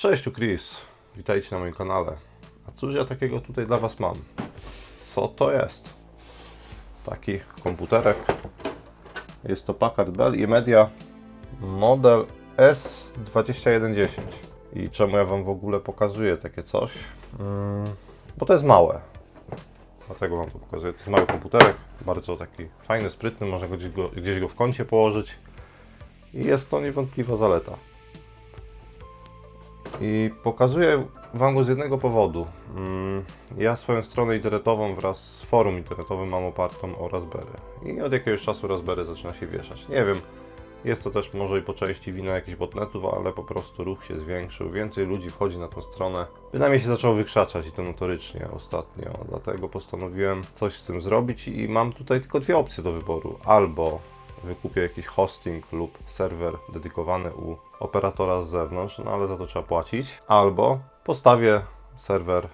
Cześć, tu Chris. Witajcie na moim kanale. A cóż ja takiego tutaj dla Was mam? Co to jest? Taki komputerek. Jest to Packard Bell i Media model S2110. I czemu ja Wam w ogóle pokazuję takie coś? Mm, bo to jest małe. Dlatego Wam to pokazuję. To jest mały komputerek, bardzo taki fajny, sprytny, można go gdzieś, go gdzieś go w kącie położyć. I jest to niewątpliwa zaleta. I pokazuję Wam go z jednego powodu. Mm, Ja swoją stronę internetową wraz z forum internetowym mam opartą o Raspberry. I od jakiegoś czasu Raspberry zaczyna się wieszać. Nie wiem, jest to też może i po części wina jakichś botnetów, ale po prostu ruch się zwiększył. Więcej ludzi wchodzi na tą stronę. Bynajmniej się zaczęło wykrzaczać i to notorycznie ostatnio. Dlatego postanowiłem coś z tym zrobić i mam tutaj tylko dwie opcje do wyboru. Albo wykupię jakiś hosting lub serwer dedykowany u operatora z zewnątrz, no ale za to trzeba płacić. Albo postawię serwer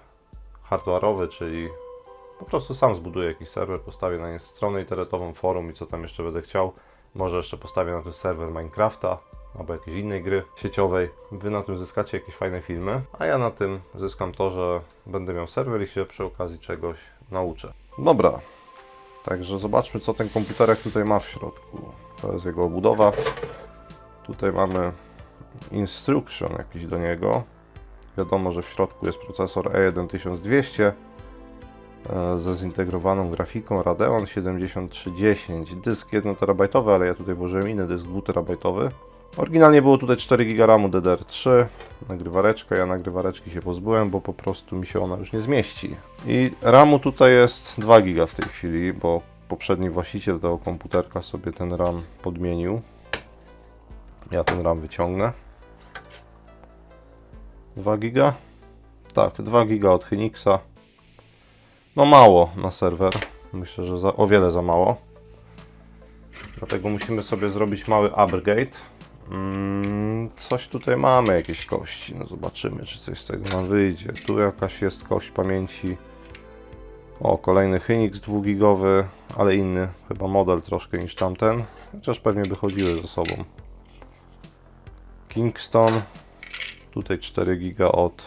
hardware'owy, czyli po prostu sam zbuduję jakiś serwer, postawię na nie stronę internetową, forum i co tam jeszcze będę chciał. Może jeszcze postawię na tym serwer Minecrafta albo jakiejś innej gry sieciowej. Wy na tym zyskacie jakieś fajne filmy, a ja na tym zyskam to, że będę miał serwer i się przy okazji czegoś nauczę. Dobra, Także zobaczmy, co ten komputerek tutaj ma w środku. To jest jego obudowa. Tutaj mamy instruction jakiś do niego. Wiadomo, że w środku jest procesor E1 1200 e, ze zintegrowaną grafiką Radeon 7310. Dysk 1 terabajtowy, ale ja tutaj włożyłem inny dysk 2 terabajtowy. Oryginalnie było tutaj 4 GB RAMu DDR3, nagrywareczka, ja nagrywareczki się pozbyłem, bo po prostu mi się ona już nie zmieści. I RAMu tutaj jest 2 GB w tej chwili, bo poprzedni właściciel tego komputerka sobie ten RAM podmienił. Ja ten RAM wyciągnę. 2 GB? Tak, 2 GB od Hynixa. No mało na serwer. Myślę, że za, o wiele za mało. Dlatego musimy sobie zrobić mały upgrade. Mm, coś tutaj mamy, jakieś kości. No zobaczymy, czy coś z tego nam wyjdzie. Tu jakaś jest kość pamięci. O, kolejny Hynix 2 gigowy, ale inny, chyba model troszkę niż tamten. Chociaż pewnie by chodziły ze sobą. Kingston. Tutaj 4 giga od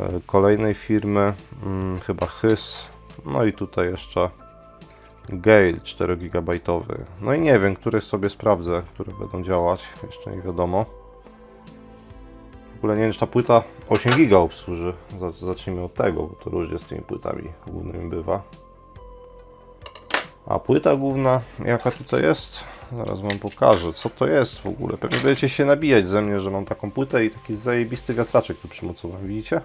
e, kolejnej firmy, mm, chyba Hys. No i tutaj jeszcze Gale 4 GB. No i nie wiem, które sobie sprawdzę, które będą działać, jeszcze nie wiadomo. W ogóle nie wiem, czy ta płyta 8 GB obsłuży. Zac- Zacznijmy od tego, bo to różnie z tymi płytami głównymi bywa. A płyta główna, jaka tutaj jest? Zaraz wam pokażę, co to jest w ogóle. Pewnie będziecie się nabijać ze mnie, że mam taką płytę i taki zajebisty wiatraczek tu przymocowany, widzicie?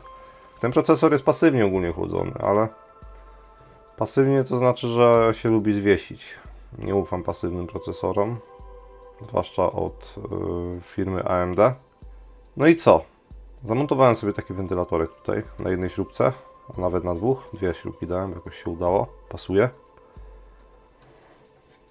Ten procesor jest pasywnie ogólnie chłodzony, ale Pasywnie to znaczy, że się lubi zwiesić. Nie ufam pasywnym procesorom, zwłaszcza od y, firmy AMD. No i co? Zamontowałem sobie taki wentylatorek tutaj na jednej śrubce, a nawet na dwóch. Dwie śrubki dałem, jakoś się udało, pasuje.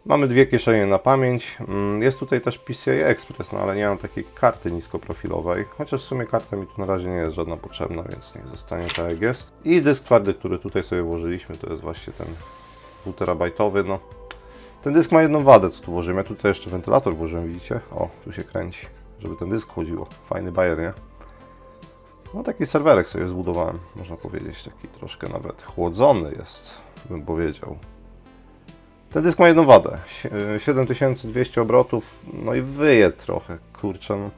Mamy dwie kieszenie na pamięć. Mm, Jest tutaj też PCI Express, no ale nie mam takiej karty niskoprofilowej. Chociaż w sumie karta mi tu na razie nie jest żadna potrzebna, więc niech zostanie tak jak jest. I dysk twardy, który tutaj sobie włożyliśmy, to jest właśnie ten 2 terabajtowy. No. Ten dysk ma jedną wadę, co tu włożyłem. Ja tutaj jeszcze wentylator włożyłem, widzicie? O, tu się kręci, żeby ten dysk chodziło. Fajny bajer, nie? No taki serwerek sobie zbudowałem, można powiedzieć. Taki troszkę nawet chłodzony jest, bym powiedział. Ten dysk ma jedną wadę. Sie- 7200 obrotów, no i wyje trochę, kurczę. No.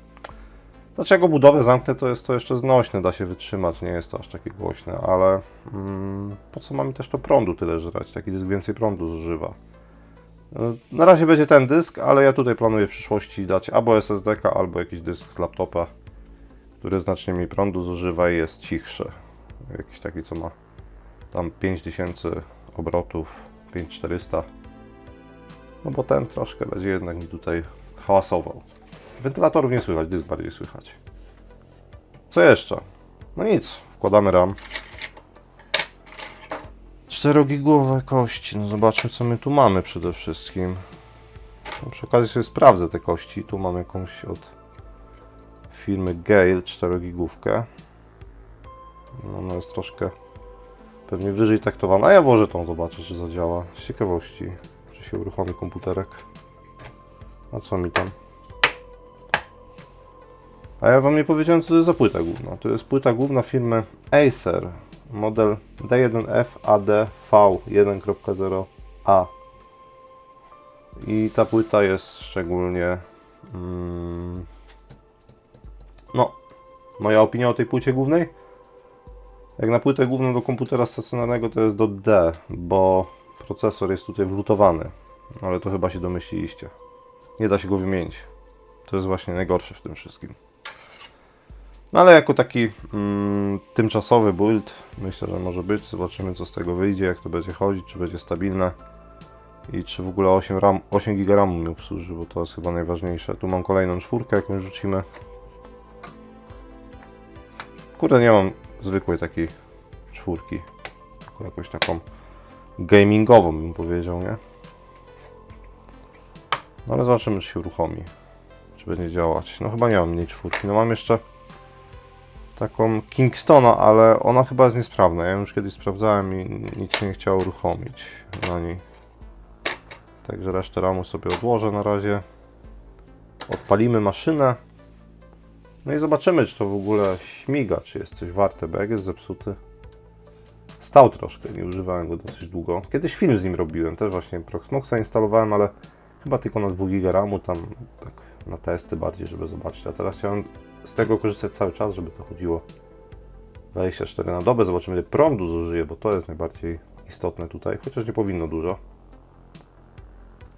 Znaczy, budowę zamknę, to jest to jeszcze znośne, da się wytrzymać, nie jest to aż takie głośne, ale mm, po co mamy też to prądu tyle żreć? Taki dysk więcej prądu zużywa. Y, Na razie będzie ten dysk, ale ja tutaj planuję w przyszłości dać albo SSD, albo jakiś dysk z laptopa, który znacznie mniej prądu zużywa i jest cichszy. Jakiś taki, co ma tam 5000 obrotów, 5400. No bo ten troszkę będzie jednak mi tutaj hałasował. Wentylatorów nie słychać, dysk bardziej słychać. Co jeszcze? No nic, wkładamy RAM. 4-gigowe kości, no zobaczmy co my tu mamy przede wszystkim. No, przy okazji sobie sprawdzę te kości. Tu mam jakąś od firmy Gale 4-gigówkę. No, ona jest troszkę pewnie wyżej taktowana. A ja włożę tą, zobaczę czy zadziała. Z ciekawości, się uruchomi komputerek. A co mi tam? A ja wam nie powiedziałem, co to jest za płyta główna. To jest płyta główna firmy Acer, model D1F ADV1.0A. I ta płyta jest szczególnie. Mm, no, moja opinia o tej płycie głównej? Jak na płytę główną do komputera stacjonarnego to jest do D, bo procesor jest tutaj wlutowany. Ale to chyba się domyśliliście. Nie da się go wymienić. To jest właśnie najgorsze w tym wszystkim. No ale jako taki mm, tymczasowy build myślę, że może być. Zobaczymy co z tego wyjdzie, jak to będzie chodzić, czy będzie stabilne i czy w ogóle 8, RAM, 8 GB RAMu mi obsłuży, bo to jest chyba najważniejsze. Tu mam kolejną czwórkę, jakąś rzucimy. Kurde, nie mam zwykłej takiej czwórki, tylko jakąś taką gamingową bym powiedział, nie? No ale zobaczymy, czy się uruchomi. Czy będzie działać. No chyba nie mam mniej czwórki. No mam jeszcze taką Kingstona, ale ona chyba jest niesprawna. Ja już kiedyś sprawdzałem i nic się nie chciało uruchomić na niej. Także resztę ramu sobie odłożę na razie. Odpalimy maszynę. No i zobaczymy, czy to w ogóle śmiga, czy jest coś warte, bo jak jest zepsuty. Stał troszkę, nie używałem go dosyć długo. Kiedyś film z nim robiłem, też właśnie Proxmoxa instalowałem, ale chyba tylko na 2 GB RAMu, tam tak na testy bardziej, żeby zobaczyć. A teraz chciałem z tego korzystać cały czas, żeby to chodziło 24 na dobę. Zobaczymy, ile prądu zużyje, bo to jest najbardziej istotne tutaj, chociaż nie powinno dużo.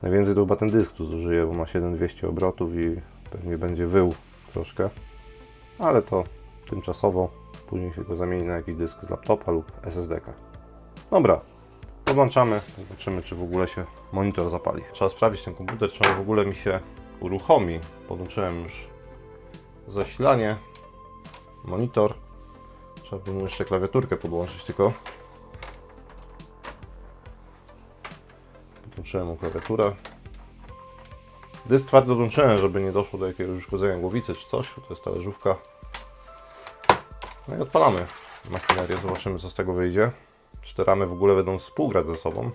Najwięcej to chyba ten dysk tu zużyje, bo ma 7200 obrotów i pewnie będzie wył troszkę. Ale to tymczasowo. Później się go zamieni na jakiś dysk z laptopa lub SSD-ka. Dobra, podłączamy, zobaczymy czy w ogóle się monitor zapali. Trzeba sprawdzić ten komputer, czy on w ogóle mi się uruchomi. Podłączyłem już zasilanie, monitor. Trzeba by mu jeszcze klawiaturkę podłączyć tylko. Podłączyłem mu klawiaturę. Dysk twardy odłączyłem, żeby nie doszło do jakiegoś uszkodzenia głowicy czy coś. To jest talerzówka. No i odpalamy maszynerię, zobaczymy co z tego wyjdzie. Czy te ramy w ogóle będą współgrać ze sobą.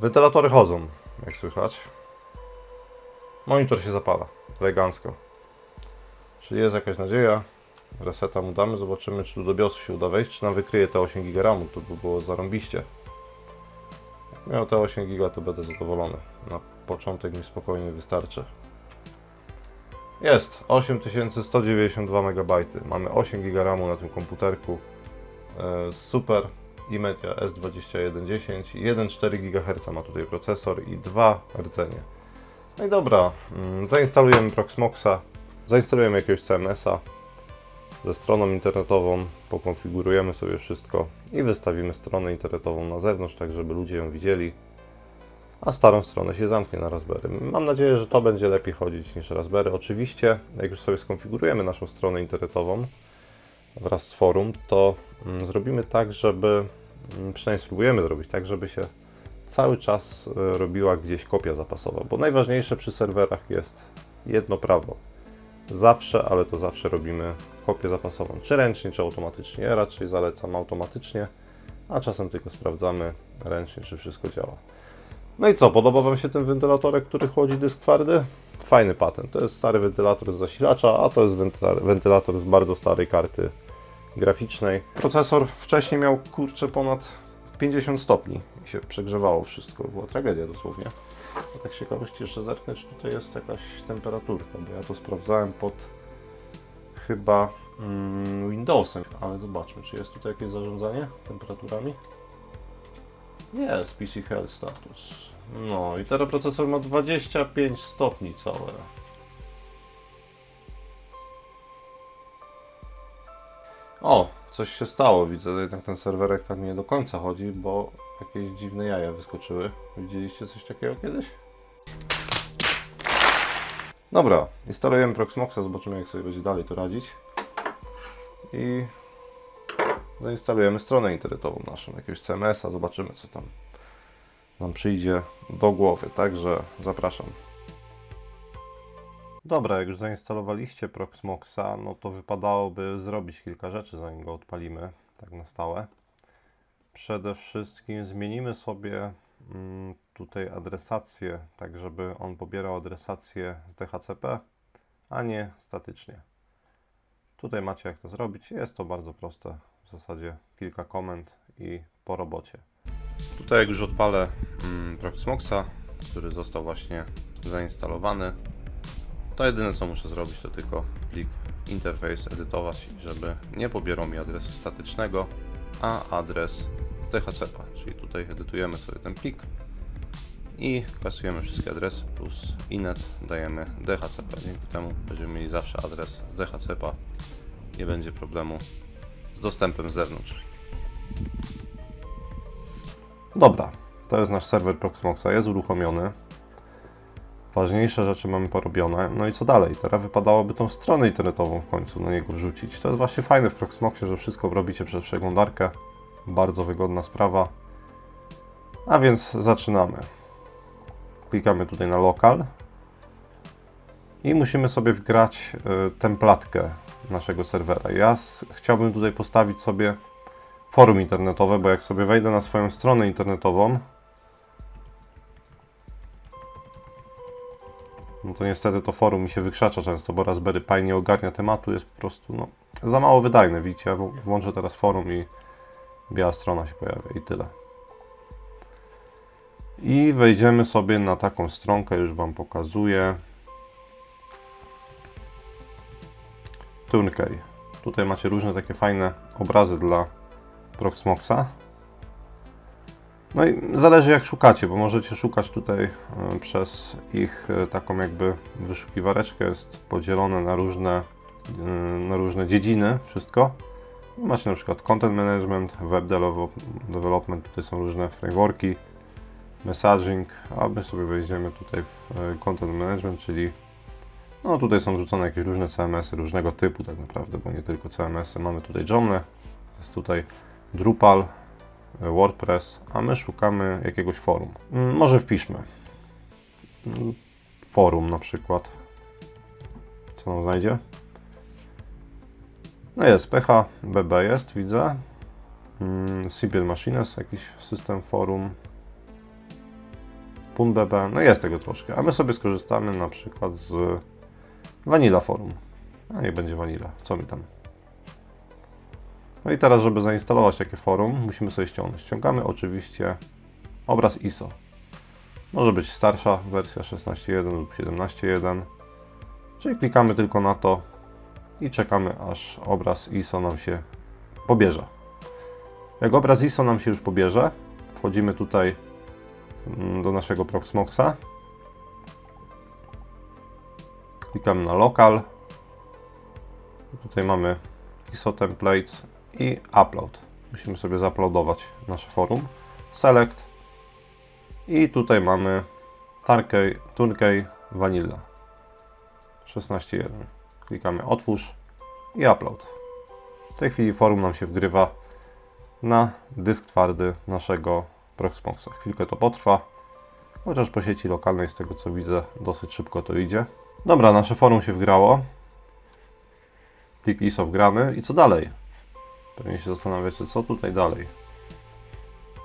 Wentylatory chodzą, jak słychać. Monitor się zapala, elegancko. Czyli jest jakaś nadzieja. Reseta mu damy, zobaczymy czy do BIOSu się uda wejść, czy nam wykryje te 8 GB to by było zarąbiście. Jak miał te 8 GB to będę zadowolony. Na początek mi spokojnie wystarczy. Jest. 8192 MB. Mamy 8 GB RAMu na tym komputerku. E, Super. iMedia S2110 1,4 GHz ma tutaj procesor i 2 rdzenie. No i dobra, mm, zainstalujemy Proxmoxa, zainstalujemy jakiegoś CMS-a ze stroną internetową, pokonfigurujemy sobie wszystko i wystawimy stronę internetową na zewnątrz, tak żeby ludzie ją widzieli, a starą stronę się zamknie na Raspberry. Mam nadzieję, że to będzie lepiej chodzić niż Raspberry. Oczywiście, jak już sobie skonfigurujemy naszą stronę internetową wraz z forum, to mm, zrobimy tak, żeby, mm, przynajmniej spróbujemy zrobić tak, żeby się cały czas e, robiła gdzieś kopia zapasowa, bo najważniejsze przy serwerach jest jedno prawo. Zawsze, ale to zawsze robimy kopię zapasową, czy ręcznie, czy automatycznie. Raczej zalecam automatycznie, a czasem tylko sprawdzamy ręcznie, czy wszystko działa. No i co, podoba Wam się ten wentylatorek, który chłodzi dysk twardy? Fajny patent. To jest stary wentylator z zasilacza, a to jest wentyla- wentylator z bardzo starej karty graficznej. Procesor wcześniej miał kurczę ponad 50 stopni i się przegrzewało wszystko. Była tragedia dosłownie. A tak z ciekawości jeszcze zerknę, czy tutaj jest jakaś temperaturka, bo ja to sprawdzałem pod chyba mm, Windowsem, ale zobaczmy, czy jest tutaj jakieś zarządzanie temperaturami. Jest PC Health Status. No i teraz procesor ma 25 stopni całe. O, coś się stało, widzę, jednak ten serwerek tak nie do końca chodzi, bo jakieś dziwne jaja wyskoczyły. Widzieliście coś takiego kiedyś? Dobra, instalujemy Proxmoxa, zobaczymy jak sobie będzie dalej to radzić. I zainstalujemy stronę internetową naszą, jakiegoś CMS-a, zobaczymy co tam nam przyjdzie do głowy, także zapraszam. Dobra, jak już zainstalowaliście Proxmoxa, no to wypadałoby zrobić kilka rzeczy zanim go odpalimy, tak na stałe. Przede wszystkim zmienimy sobie mm, tutaj adresację, tak żeby on pobierał adresację z DHCP, a nie statycznie. Tutaj macie jak to zrobić. Jest to bardzo proste. W zasadzie kilka komend i po robocie. Tutaj jak już odpalę mm, Proxmoxa, który został właśnie zainstalowany, to jedyne co muszę zrobić to tylko plik interface edytować, żeby nie pobierał mi adresu statycznego, a adres z DHCP, czyli tutaj edytujemy sobie ten plik i kasujemy wszystkie adresy plus inet dajemy DHCP. Dzięki temu będziemy mieli zawsze adres z DHCP. Nie będzie problemu z dostępem z zewnątrz. Dobra, to jest nasz serwer Proxmoxa, jest uruchomiony. Ważniejsze rzeczy mamy porobione. No i co dalej? Teraz wypadałoby tą stronę internetową w końcu na niego wrzucić. To jest właśnie fajne w Proxmoxie, że wszystko robicie przez przeglądarkę. Bardzo wygodna sprawa. A więc zaczynamy. Klikamy tutaj na lokal i musimy sobie wgrać y, templatkę naszego serwera. Ja chciałbym tutaj postawić sobie forum internetowe, bo jak sobie wejdę na swoją stronę internetową, no to niestety to forum mi się wykrzacza często, bo Raspberry Pi nie ogarnia tematu, jest po prostu no, za mało wydajne, widzicie, włączę teraz forum i biała strona się pojawia i tyle. I wejdziemy sobie na taką stronkę, już Wam pokazuję. Turnkey. Tutaj macie różne takie fajne obrazy dla Proxmoxa. No i zależy jak szukacie, bo możecie szukać tutaj e, przez ich e, taką jakby wyszukiwareczkę jest podzielone na różne, e, na różne dziedziny wszystko. Macie na przykład content management, web develop- development, tutaj są różne frameworki, messaging, a my sobie wejdziemy tutaj w content management, czyli no tutaj są wrzucone jakieś różne CMS-y różnego typu tak naprawdę, bo nie tylko CMS-y. Mamy tutaj Joomla, jest tutaj Drupal, e, WordPress, a my szukamy jakiegoś forum. Mm, Może wpiszmy Mm, forum na przykład. Co nam znajdzie? No jest, PH, BB jest, widzę. Mm, Simple Machines, jakiś system forum. PunBB, no jest tego troszkę, a my sobie skorzystamy na przykład z Vanilla Forum. A nie będzie Vanilla, co mi tam. No i teraz, żeby zainstalować takie forum, musimy sobie ściągnąć. Ściągamy oczywiście obraz ISO. Może być starsza wersja 16.1 lub 17.1. Czyli klikamy tylko na to i czekamy, aż obraz ISO nam się pobierze. Jak obraz ISO nam się już pobierze, wchodzimy tutaj mm, do naszego Proxmoxa. Klikamy na lokal. Tutaj mamy ISO templates i upload. Musimy sobie zaploadować nasze forum. Select i tutaj mamy Turkey, Turkey Vanilla 16.1. Klikamy otwórz i upload. W tej chwili forum nam się wgrywa na dysk twardy naszego Proxmoxa. Chwilkę to potrwa, chociaż po sieci lokalnej z tego co widzę dosyć szybko to idzie. Dobra, nasze forum się wgrało. Plik ISO wgrany i co dalej? Pewnie się zastanawiacie, co tutaj dalej.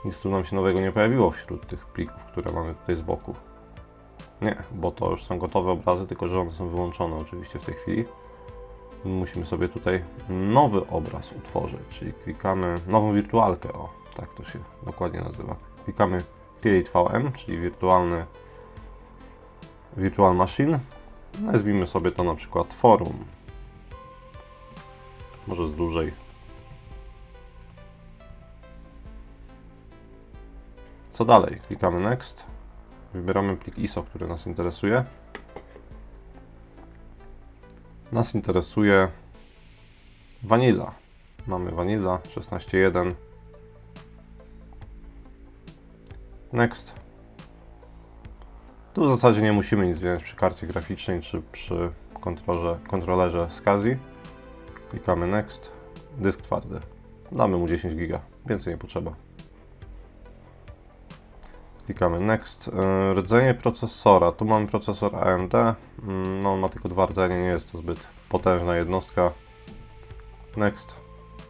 Nic tu nam się nowego nie pojawiło wśród tych plików, które mamy tutaj z boku. Nie, bo to już są gotowe obrazy, tylko że one są wyłączone oczywiście w tej chwili. Musimy sobie tutaj nowy obraz utworzyć, czyli klikamy nową wirtualkę, o, tak to się dokładnie nazywa. Klikamy Create VM, czyli wirtualny Virtual Machine. Nazwijmy sobie to na przykład forum. Może z dłużej. Co dalej? Klikamy Next. Wybieramy plik ISO, który nas interesuje. Nas interesuje Vanilla. Mamy Vanilla 16.1. Next. Tu w zasadzie nie musimy nic zmieniać przy karcie graficznej czy przy kontrolerze, kontrolerze SCSI. Klikamy Next. Dysk twardy. Damy mu 10 giga. Więcej nie potrzeba. Klikamy Next. Yy, Rdzenie procesora. Tu mamy procesor AMD. Mm, No, on ma tylko dwa rdzenie, nie jest to zbyt potężna jednostka. Next.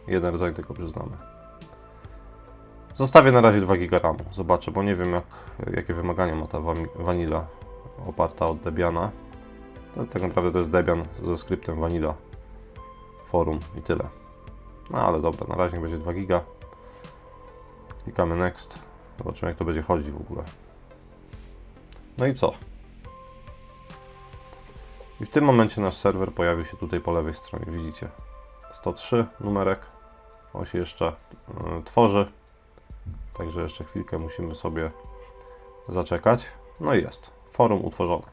Jeden rdzeń tylko przyznamy. Zostawię na razie 2 GB RAMu. Zobaczę, bo nie wiem jak, jakie wymagania ma ta Vanilla oparta od Debiana. To tak naprawdę to jest Debian ze skryptem Vanilla Forum i tyle. No ale dobra, na razie będzie 2 GB. Klikamy Next. Zobaczymy jak to będzie chodzić w ogóle. No i co? I w tym momencie nasz serwer pojawił się tutaj po lewej stronie, widzicie. 103 numerek. On się jeszcze y, tworzy. Także jeszcze chwilkę musimy sobie zaczekać. No i jest. Forum utworzone.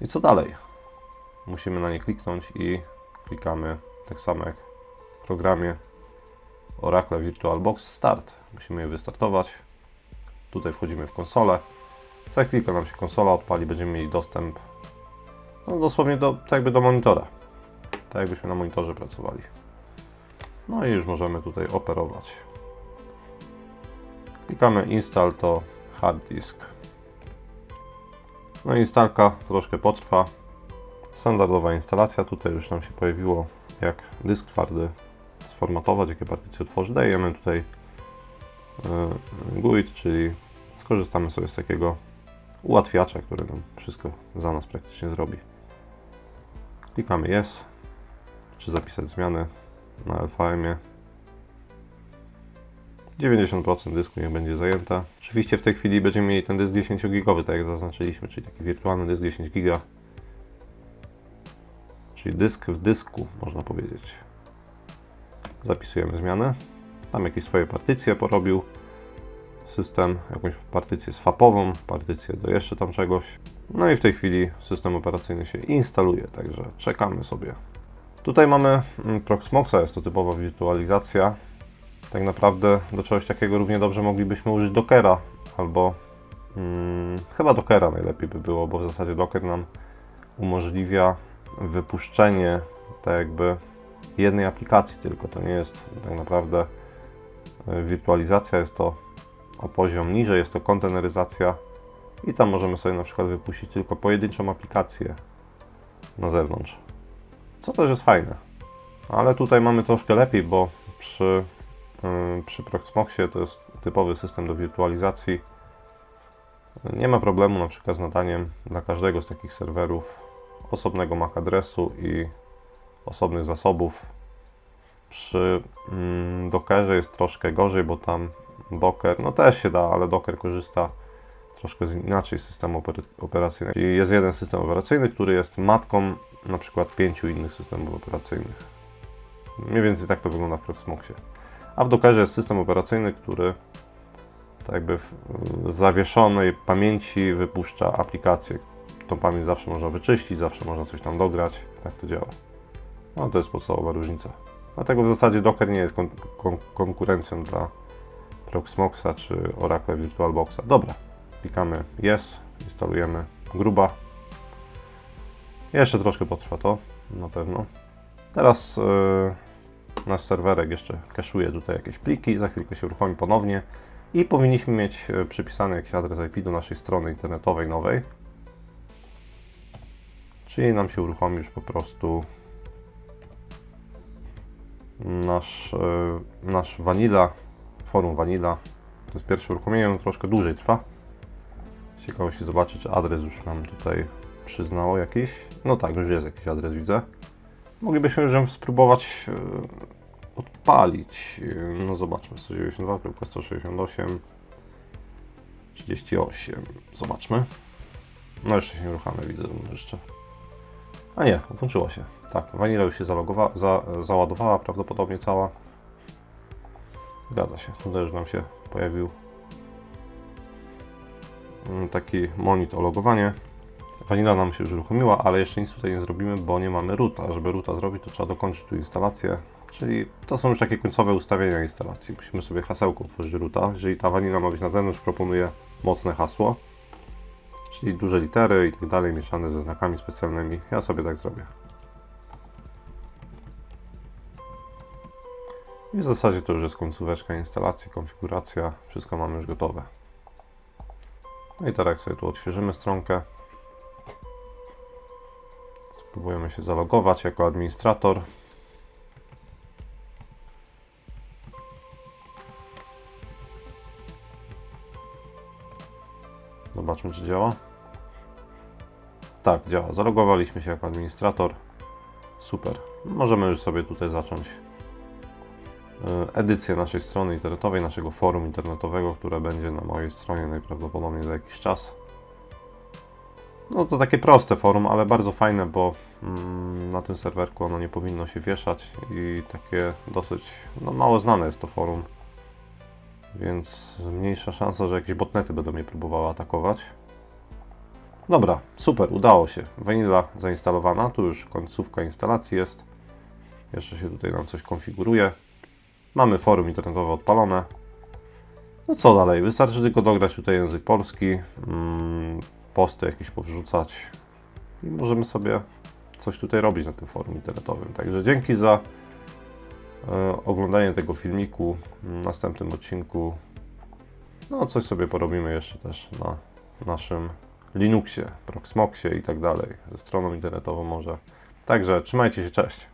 I co dalej? Musimy na nie kliknąć i klikamy tak samo jak w programie Oracle VirtualBox Start. Musimy je wystartować. Tutaj wchodzimy w konsolę. Za chwilkę nam się konsola odpali, będziemy mieli dostęp no, dosłownie do, tak jakby do monitora. Tak jakbyśmy na monitorze pracowali. No i już możemy tutaj operować. Klikamy install to hard disk. No instalka troszkę potrwa. Standardowa instalacja. Tutaj już nam się pojawiło jak dysk twardy sformatować, jakie partycje otworzyć. Dajemy tutaj yy, GUID, czyli skorzystamy sobie z takiego ułatwiacza, który nam wszystko za nas praktycznie zrobi. Klikamy Yes, czy zapisać zmiany na LVM-ie. 90% dysku niech będzie zajęte. Oczywiście w tej chwili będziemy mieli ten dysk 10 gigowy, tak jak zaznaczyliśmy, czyli taki wirtualny dysk 10 giga. Czyli dysk w dysku, można powiedzieć. Zapisujemy zmiany. Tam jakieś swoje partycje porobił system, jakąś partycję swapową, partycję do jeszcze tam czegoś. No i w tej chwili system operacyjny się instaluje, także czekamy sobie. Tutaj mamy mm, Proxmoxa, jest to typowa wirtualizacja. Tak naprawdę do czegoś takiego równie dobrze moglibyśmy użyć Dockera, albo hmm, chyba Dockera najlepiej by było, bo w zasadzie Docker nam umożliwia wypuszczenie tak jakby jednej aplikacji tylko. To nie jest tak naprawdę y, wirtualizacja, jest to o poziom niżej, jest to konteneryzacja i tam możemy sobie na przykład wypuścić tylko pojedynczą aplikację na zewnątrz. Co też jest fajne. Ale tutaj mamy troszkę lepiej, bo przy, przy Proxmoxie to jest typowy system do wirtualizacji. Nie ma problemu na przykład z nadaniem dla każdego z takich serwerów osobnego MAC adresu i osobnych zasobów. Przy mm, Dockerze jest troszkę gorzej, bo tam Docker, no też się da, ale Docker korzysta troszkę z inaczej z systemu operacyjnego. Czyli jest jeden system operacyjny, który jest matką na przykład pięciu innych systemów operacyjnych. Mniej więcej tak to wygląda w Proxmoxie. A w Dockerze jest system operacyjny, który tak jakby w zawieszonej pamięci wypuszcza aplikację. Tą pamięć zawsze można wyczyścić, zawsze można coś tam dograć. Tak to działa. No to jest podstawowa różnica. Dlatego w zasadzie Docker nie jest kon- kon- konkurencją dla Proxmoxa czy Oracle VirtualBoxa. Dobra, klikamy Yes, instalujemy gruba. Jeszcze troszkę potrwa to, na pewno. Teraz yy, nasz serwerek jeszcze kaszuje tutaj jakieś pliki, za chwilkę się uruchomi ponownie i powinniśmy mieć yy, przypisany jakiś adres IP do naszej strony internetowej nowej. Czyli nam się uruchomi już po prostu nasz, yy, nasz Vanilla, forum Vanilla. To jest pierwsze uruchomienie, ono troszkę dłużej trwa. Z ciekawości zobaczyć, czy adres już nam tutaj przyznało jakiś. No tak, już jest jakiś adres, widzę. Moglibyśmy już spróbować e, odpalić. E, No zobaczmy, 192.168 38. Zobaczmy. No jeszcze się nie uruchamia, widzę jeszcze. A nie, włączyła się. Tak, Vanilla już się zalogowa- za, załadowała prawdopodobnie cała. Zgadza się, tutaj już nam się pojawił mm, taki monitor o logowanie. Vanilla nam się już uruchomiła, ale jeszcze nic tutaj nie zrobimy, bo nie mamy roota. Żeby roota zrobić, to trzeba dokończyć tu instalację. Czyli to są już takie końcowe ustawienia instalacji. Musimy sobie hasełko otworzyć roota. Jeżeli ta vanilla ma być na zewnątrz, proponuję mocne hasło. Czyli duże litery i tak dalej, mieszane ze znakami specjalnymi. Ja sobie tak zrobię. I w zasadzie to już jest końcóweczka instalacji, konfiguracja. Wszystko mamy już gotowe. No i teraz jak sobie tu odświeżymy stronkę. Spróbujemy się zalogować jako administrator. Zobaczmy, czy działa. Tak, działa. Zalogowaliśmy się jako administrator. Super. Możemy już sobie tutaj zacząć e, edycję naszej strony internetowej, naszego forum internetowego, które będzie na mojej stronie najprawdopodobniej za jakiś czas. No to takie proste forum, ale bardzo fajne, bo mm, na tym serwerku ono nie powinno się wieszać i takie dosyć no, mało znane jest to forum. Więc mniejsza szansa, że jakieś botnety będą mnie próbowały atakować. Dobra, super, udało się. Vanilla zainstalowana, tu już końcówka instalacji jest. Jeszcze się tutaj nam coś konfiguruje. Mamy forum internetowe odpalone. No co dalej? Wystarczy tylko dograć tutaj język polski, mm, posty jakieś powrzucać i możemy sobie coś tutaj robić na tym forum internetowym. Także dzięki za e, oglądanie tego filmiku. W następnym odcinku no coś sobie porobimy jeszcze też na naszym Linuxie, Proxmoxie i tak dalej, ze stroną internetową może. Także trzymajcie się, cześć.